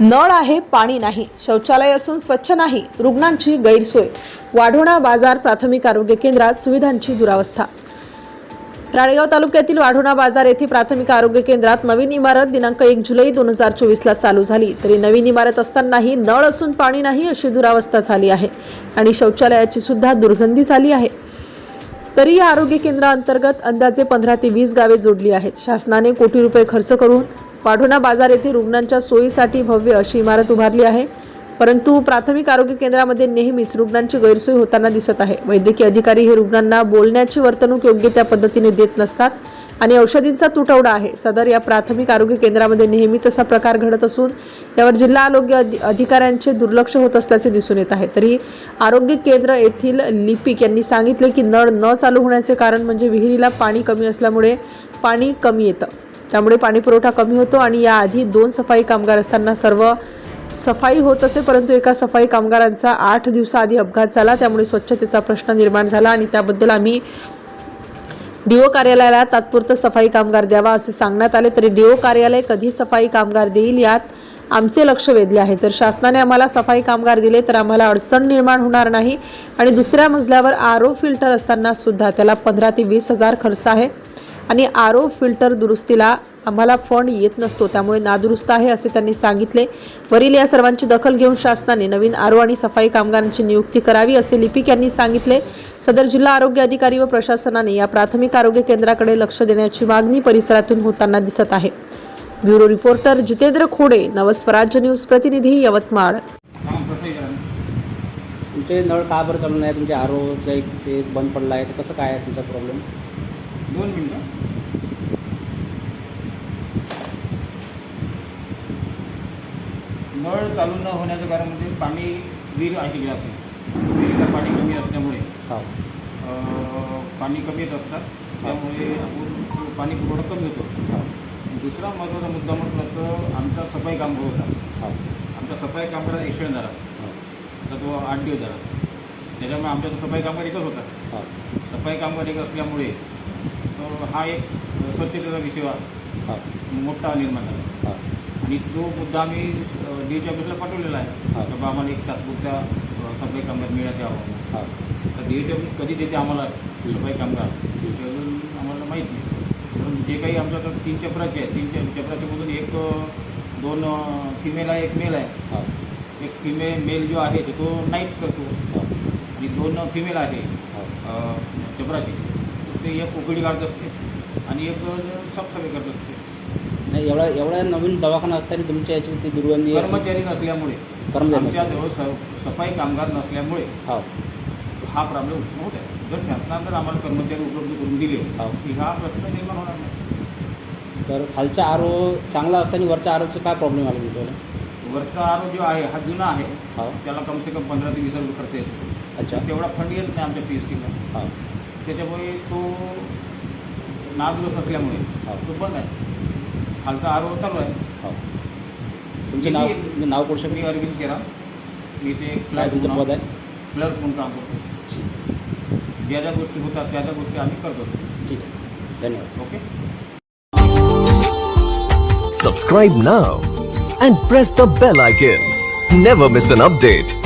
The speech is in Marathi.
नळ आहे पाणी नाही. शौचालय असून स्वच्छ नाही रुग्णांची गैरसोय. वाढोणा बाजार प्राथमिक आरोग्य केंद्रात सुविधांची दुरावस्था. राळेगाव तालुक्यातील वाढोणा बाजार येथे प्राथमिक आरोग्य केंद्रात नवीन इमारत दिनांक एक जुलै दोन हजार चोवीसला चालू झाली. तरी नवीन इमारत असतानाही नळ असून पाणी नाही अशी दुरावस्था झाली आहे आणि शौचालयाची सुद्धा दुर्गंधी झाली आहे. तरी या आरोग्य केंद्राअंतर्गत अंदाजे पंधरा ते वीस गावे जोडली आहेत. शासनाने कोटी रुपये खर्च करून पाढोणा बाजार येथे रुग्णांच्या सोयीसाठी भव्य अशी इमारत उभारली आहे. परंतु प्राथमिक आरोग्य केंद्रामध्ये नेहमीच रुग्णांची गैरसोय होताना दिसत आहे. वैद्यकीय अधिकारी हे रुग्णांना बोलण्याची वर्तणूक योग्य त्या पद्धतीने देत नसतात आणि औषधींचा तुटवडा आहे. सदर या प्राथमिक आरोग्य केंद्रामध्ये नेहमीच असा प्रकार घडत असून यावर जिल्हा आरोग्य अधि- अधिकाऱ्यांचे दुर्लक्ष होत असल्याचे दिसून येत आहे. तरी आरोग्य केंद्र येथील लिपिक यांनी सांगितले की नळ न चालू होण्याचे कारण म्हणजे विहिरीला पाणी कमी असल्यामुळे पाणी कमी येतं. त्यामुळे पाणीपुरवठा कमी होतो आणि याआधी दोन सफाई कामगार असताना सर्व सफाई होत असे परंतु एका सफाई कामगारांचा आठ दिवसाआधी अपघात झाला. त्यामुळे स्वच्छतेचा प्रश्न निर्माण झाला आणि त्याबद्दल आम्ही डीओ कार्यालयाला तात्पुरतं सफाई कामगार द्यावा असे सांगण्यात आले. तरी डीओ कार्यालय कधी सफाई कामगार देईल यात आमचे लक्ष वेधले आहे. जर शासनाने आम्हाला सफाई कामगार दिले तर आम्हाला अडचण निर्माण होणार नाही. आणि दुसऱ्या मजल्यावर आरो फिल्टर असताना सुद्धा त्याला पंधरा ते वीस हजार खर्च आहे. आणि आर ओ फिल्टर दुरुस्तीला आम्हाला फंड येत नसतो त्यामुळे नादुरुस्त आहे असे त्यांनी सांगितले. वरील या सर्वांची दखल घेऊन शासनाने नवीन आरो आणि सफाई कामगारांची नियुक्ती करावी असे लिपिक यांनी सांगितले. सदर जिल्हा आरोग्य अधिकारी व प्रशासनाने या प्राथमिक आरोग्य केंद्राकडे लक्ष देण्याची मागणी परिसरातून होताना दिसत आहे. Bureau reporter Jitendra Khode Navswarajya news प्रतिनिधी यवतमाळ. तुमचे नळ का बरं चालू नाही तुमचे आरोचं एक ते बंद पडलं आहे. तर कसं काय आहे तुमचा प्रॉब्लेम दोन मिनटं नळ चालू न होण्याचं कारण म्हणजे पाणी विहीर आहे तिकडे आपली विहिरीला पाणी कमी असल्यामुळे पाणी कमी येत असतात. त्यामुळे आपण पाणी पुरवठा कमी होतो. दुसरा महत्त्वाचा मुद्दा म्हटलं तर आमचा सफाई कामगार होता. आमचा सफाई कामगार ॲक्सिडेंट झाला. हो. तर तो आठ दिवस झाला. त्याच्यामुळे आमचा तो सफाई कामगार एकच होता. सफाई कामगार एक असल्यामुळे तो हा एक स्वच्छतेचा विषय हो. मोठा निर्माण झाला. आणि तो मुद्दा आम्ही डी ऑफिसला पाठवलेला आहे. तर बा आम्हाला एक तात्पुरत्या सफाई कामगार मिळत यावं तर डी टी ऑफिस कधी देते आम्हाला सफाई कामगार? ते अजून आम्हाला माहीत नाही. पण जे काही आमच्या तीन चपराचे आहेत. तीन चपराच्यामधून एक दोन फिमेल आहे एक मेल आहे. एक फिमेल मेल जो आहे तो नाईट करतो. आणि दोन फिमेल आहे चपराचे ते एक उकडी काढत असते आणि एक साफसफाई करत असते. नाही एवढा एवढा नवीन दवाखाना असताना तुमच्या याची ती दुर्गंधी कर्मचारी नसल्यामुळे. कर्मचारी आमच्याजवळ स- सफाई कामगार नसल्यामुळे हो. हा प्रॉब्लेम होत आहे. जर शासनानं जर आम्हाला कर्मचारी उपलब्ध करून दिले हो. की हा प्रश्न निर्माण होणार नाही. तर खालचा आरो चांगला असताना वरच्या आरोचा काय प्रॉब्लेम आला तुमच्याकडे वरचा आरोग्य जो आहे हा जुना आहे. हो. त्याला कम से कम पंधरा ते वीस हजार रुपये खर्च येतो. अच्छा. तेवढा फंड येत नाही आमच्या पी एस सीला हो. त्याच्यामुळे तो नादुरुस्त असल्यामुळे हो. तो बंद आहे. खालचा आरो चालू आहे. हो. तुमचे नाव? तुमचं नाव करू मी शकतो अरविंद केरा मी ते काय क्लर्क तुमचं पद आहे? क्लर्क म्हणून काम करतो. ज्या ज्या गोष्टी होतात त्या त्या गोष्टी आम्ही करत. असतो ठीक आहे. धन्यवाद. Okay? Subscribe now and press the bell icon. Never miss an update.